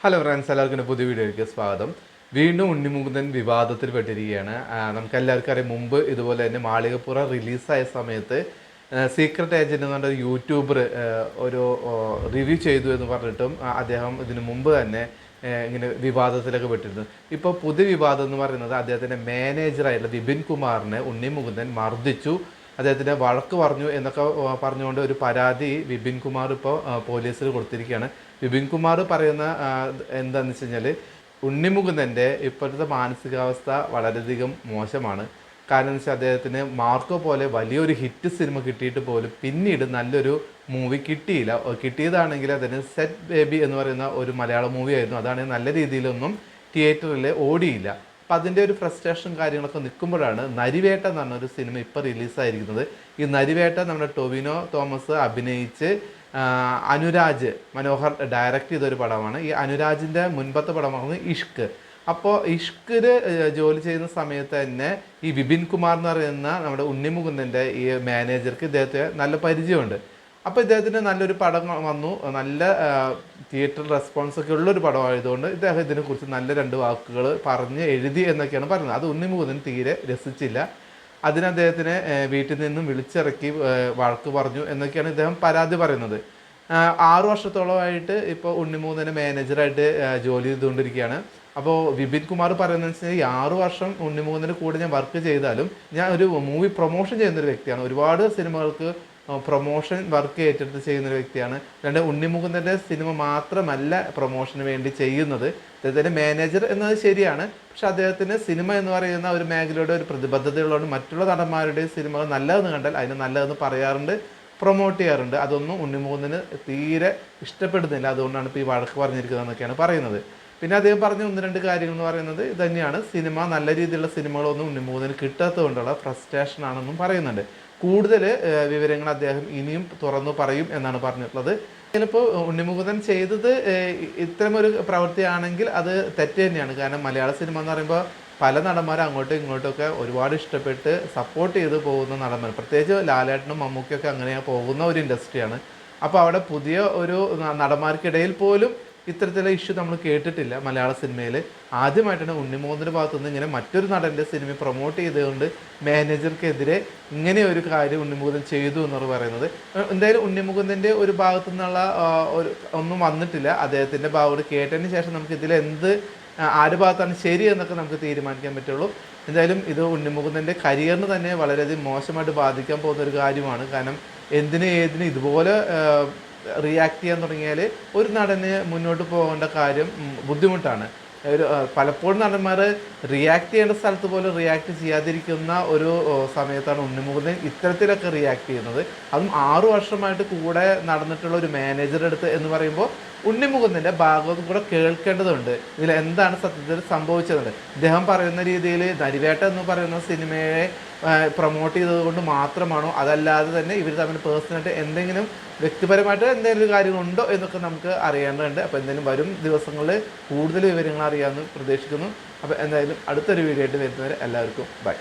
Hello friends എല്ലാവർക്കും പുതിയ വീഡിയോയിലേക്ക് സ്വാഗതം. വീണ്ടും ഉണ്ണിമുകുന്ദൻ വിവാദത്തിൽ പെട്ടിരിക്കുകയാണ്. ആ, നമുക്ക് എല്ലാവർക്കും അറിയാം മുമ്പ് ഇതുപോലെ തന്നെ മാളികപ്പുറ റിലീസായ സമയത്ത് സീക്രട്ട് ഏജന്റ് എന്ന് പറഞ്ഞ യൂട്യൂബർ ഒരു റിവ്യൂ ചെയ്തു എന്ന് പറഞ്ഞിട്ടും അദ്ദേഹം ഇതിനു മുമ്പ് തന്നെ ഇങ്ങനെ വിവാദത്തിലൊക്കെ പെട്ടിരുന്നു. ഇപ്പോൾ പുതിയ വിവാദം എന്ന് പറയുന്നത് അദ്ദേഹത്തിന്റെ മാനേജറായിട്ടുള്ള വിപിൻ കുമാറിനെ ഉണ്ണിമുകുന്ദൻ മർദ്ദിച്ചു. അദ്ദേഹത്തിന് വഴക്ക് പറഞ്ഞു എന്നൊക്കെ പറഞ്ഞുകൊണ്ട് ഒരു പരാതി വിപിൻ കുമാർ ഇപ്പോൾ പോലീസിൽ കൊടുത്തിരിക്കുകയാണ്. വിപിൻ കുമാർ പറയുന്ന എന്താണെന്ന് വെച്ച് കഴിഞ്ഞാൽ ഉണ്ണിമുകുന്ദന്റെ ഇപ്പോഴത്തെ മാനസികാവസ്ഥ വളരെയധികം മോശമാണ്. കാരണം എന്ന് വെച്ചാൽ അദ്ദേഹത്തിന് മാർക്കോ പോലെ വലിയൊരു ഹിറ്റ് സിനിമ കിട്ടിയിട്ട് പോലും പിന്നീട് നല്ലൊരു മൂവി കിട്ടിയില്ല. കിട്ടിയതാണെങ്കിൽ അതിന് സെറ്റ് ബേബി എന്ന് പറയുന്ന ഒരു മലയാള മൂവിയായിരുന്നു. അതാണെങ്കിൽ നല്ല രീതിയിലൊന്നും തിയേറ്ററിൽ ഓടിയില്ല. അപ്പം അതിന്റെ ഒരു ഫ്രസ്ട്രേഷൻ കാര്യങ്ങളൊക്കെ നിൽക്കുമ്പോഴാണ് നരിവേട്ട എന്ന് പറഞ്ഞ ഒരു സിനിമ ഇപ്പോൾ റിലീസായിരിക്കുന്നത് ഈ നരിവേട്ട നമ്മുടെ ടൊവിനോ തോമസ് അഭിനയിച്ച് അനുരാജ് മനോഹർ ഡയറക്റ്റ് ചെയ്തൊരു പടമാണ്. ഈ അനുരാജിന്റെ മുൻപത്തെ പടമാണ് ഇഷ്ക്. അപ്പോൾ ഇഷ്കിൽ ജോലി ചെയ്യുന്ന സമയത്ത് തന്നെ ഈ വിപിൻ കുമാർ എന്ന് പറയുന്ന നമ്മുടെ ഉണ്ണിമുകുന്ദന്റെ ഈ മാനേജർക്ക് ഇദ്ദേഹത്തെ നല്ല പരിചയമുണ്ട്. അപ്പോൾ ഇദ്ദേഹത്തിന് നല്ലൊരു പടം വന്നു. നല്ല തിയേറ്റർ റെസ്പോൺസ് ഒക്കെ ഉള്ളൊരു പടമായതുകൊണ്ട് ഇദ്ദേഹം ഇതിനെക്കുറിച്ച് നല്ല രണ്ട് വാക്കുകൾ പറഞ്ഞ് എഴുതി എന്നൊക്കെയാണ് പറയുന്നത് അത് ഉണ്ണിമുകുന്ദൻ തീരെ രസിച്ചില്ല. അതിന് അദ്ദേഹത്തിനെ വീട്ടിൽ നിന്നും വിളിച്ചിറക്കി വഴക്ക് പറഞ്ഞു എന്നൊക്കെയാണ് ഇദ്ദേഹം പരാതി പറയുന്നത്. ആറു വർഷത്തോളമായിട്ട് ഇപ്പോൾ ഉണ്ണിമുകുന്ദനെ മാനേജറായിട്ട് ജോലി ചെയ്തുകൊണ്ടിരിക്കുകയാണ്. അപ്പോൾ വിപിൻ കുമാർ പറയുന്നത് വെച്ചാൽ ആറു വർഷം ഉണ്ണിമൂന്നിന് കൂടെ ഞാൻ വർക്ക് ചെയ്താലും ഞാൻ ഒരു മൂവി പ്രൊമോഷൻ ചെയ്യുന്ന ഒരു വ്യക്തിയാണ്. ഒരുപാട് സിനിമകൾക്ക് പ്രൊമോഷൻ വർക്ക് ഏറ്റെടുത്ത് ചെയ്യുന്ന ഒരു വ്യക്തിയാണ്. രണ്ട് ഉണ്ണിമുകുന്ദന്റെ സിനിമ മാത്രമല്ല പ്രൊമോഷന് വേണ്ടി ചെയ്യുന്നത്. അദ്ദേഹത്തിന്റെ മാനേജർ എന്നത് ശരിയാണ്. പക്ഷെ അദ്ദേഹത്തിന് സിനിമ എന്ന് പറയുന്ന ഒരു മേഖലയുടെ ഒരു പ്രതിബദ്ധതയുള്ളതുകൊണ്ട് മറ്റുള്ള നടന്മാരുടെ സിനിമകൾ നല്ലതെന്ന് കണ്ടാൽ അതിന് നല്ലതെന്ന് പറയാറുണ്ട് പ്രൊമോട്ട് ചെയ്യാറുണ്ട്. അതൊന്നും ഉണ്ണിമുകുന്ദന് തീരെ ഇഷ്ടപ്പെടുന്നില്ല. അതുകൊണ്ടാണ് ഇപ്പോൾ ഈ വഴക്ക് പറഞ്ഞിരിക്കുന്നതെന്നൊക്കെയാണ് പറയുന്നത്. പിന്നെ അദ്ദേഹം പറഞ്ഞ ഒന്ന് രണ്ട് കാര്യങ്ങൾ എന്ന് പറയുന്നത് ഇത് തന്നെയാണ് സിനിമ നല്ല രീതിയിലുള്ള സിനിമകളൊന്നും ഉണ്ണിമുകുന്ദന് കിട്ടാത്തതുകൊണ്ടുള്ള ഫ്രസ്ട്രേഷൻ ആണെന്നും പറയുന്നുണ്ട്. കൂടുതൽ വിവരങ്ങൾ അദ്ദേഹം ഇനിയും തുറന്നു പറയും എന്നാണ് പറഞ്ഞിട്ടുള്ളത്. ചിലപ്പോൾ ഉണ്ണിമുകുന്ദൻ ചെയ്തത് ഇത്തരമൊരു പ്രവൃത്തിയാണെങ്കിൽ അത് തെറ്റ് തന്നെയാണ്. കാരണം മലയാള സിനിമ എന്ന് പറയുമ്പോൾ പല നടന്മാരും അങ്ങോട്ടും ഇങ്ങോട്ടുമൊക്കെ ഒരുപാട് ഇഷ്ടപ്പെട്ട് സപ്പോർട്ട് ചെയ്ത് പോകുന്ന നടന്മാർ. പ്രത്യേകിച്ച് ലാലേട്ടനും മമ്മൂക്കിയൊക്കെ അങ്ങനെ പോകുന്ന ഒരു ഇൻഡസ്ട്രിയാണ് അപ്പോൾ അവിടെ പുതിയ ഒരു നടന്മാർക്കിടയിൽ പോലും ഇത്തരത്തിലുള്ള ഇഷ്യൂ നമ്മൾ കേട്ടിട്ടില്ല മലയാള സിനിമയിൽ ആദ്യമായിട്ടാണ് ഉണ്ണിമോഹന്റെ ഭാഗത്തുനിന്ന് ഇങ്ങനെ മറ്റൊരു നടന്റെ സിനിമ പ്രൊമോട്ട് ചെയ്തുകൊണ്ട് മാനേജർക്കെതിരെ ഇങ്ങനെ ഒരു കാര്യം ഉണ്ണിമുകുന്ദൻ ചെയ്തു എന്നാണ് പറയുന്നത്. എന്തായാലും ഉണ്ണിമുകുന്ദന്റെ ഒരു ഭാഗത്തു നിന്നുള്ള ഒരു ഒന്നും വന്നിട്ടില്ല. അദ്ദേഹത്തിന്റെ ഭാഗത്ത് കേട്ടതിന് ശേഷം നമുക്ക് ഇതിൽ എന്ത് ആര് ഭാഗത്താണ് ശരി എന്നൊക്കെ നമുക്ക് തീരുമാനിക്കാൻ പറ്റുള്ളൂ. എന്തായാലും ഇത് ഉണ്ണിമുകുന്ദന്റെ കരിയറിന് തന്നെ വളരെയധികം മോശമായിട്ട് ബാധിക്കാൻ പോകുന്ന ഒരു കാര്യമാണ്. കാരണം എന്തിനും ഏതിനും ഇതുപോലെ റിയാക്ട് ചെയ്യാൻ തുടങ്ങിയാൽ ഒരു നടന് മുന്നോട്ട് പോകേണ്ട കാര്യം ബുദ്ധിമുട്ടാണ്. ഒരു പലപ്പോഴും നടന്മാർ റിയാക്ട് ചെയ്യേണ്ട സ്ഥലത്ത് പോലും റിയാക്ട് ചെയ്യാതിരിക്കുന്ന ഒരു സമയത്താണ് ഉണ്ണിമുകുന്ദൻ ഇത്തരത്തിലൊക്കെ റിയാക്ട് ചെയ്യുന്നത്. അതും ആറു വർഷമായിട്ട് കൂടെ നടന്നിട്ടുള്ള ഒരു മാനേജറെ അടുത്ത് എന്ന് പറയുമ്പോൾ ഉണ്ണിമുകുന്ദന്റെ ഭാഗവും കൂടെ കേൾക്കേണ്ടതുണ്ട്. ഇതിൽ എന്താണ് സത്യത്തിൽ സംഭവിച്ചത് ഇദ്ദേഹം പറയുന്ന രീതിയിൽ നരിവേട്ട എന്ന് പറയുന്ന സിനിമയെ പ്രൊമോട്ട് ചെയ്തതുകൊണ്ട് മാത്രമാണോ? അതല്ലാതെ തന്നെ ഇവർ തമ്മിൽ പേഴ്സണലായിട്ട് എന്തെങ്കിലും വ്യക്തിപരമായിട്ട് എന്തെങ്കിലും കാര്യങ്ങളുണ്ടോ എന്നൊക്കെ നമുക്ക് അറിയേണ്ടതുണ്ട്. അപ്പോൾ എന്തെങ്കിലും വരും ദിവസങ്ങളിൽ കൂടുതൽ വിവരങ്ങൾ അറിയാമെന്ന് പ്രതീക്ഷിക്കുന്നു. അപ്പോൾ എന്തായാലും അടുത്തൊരു വീഡിയോ ആയിട്ട് വരുന്നവരെ എല്ലാവർക്കും ബൈ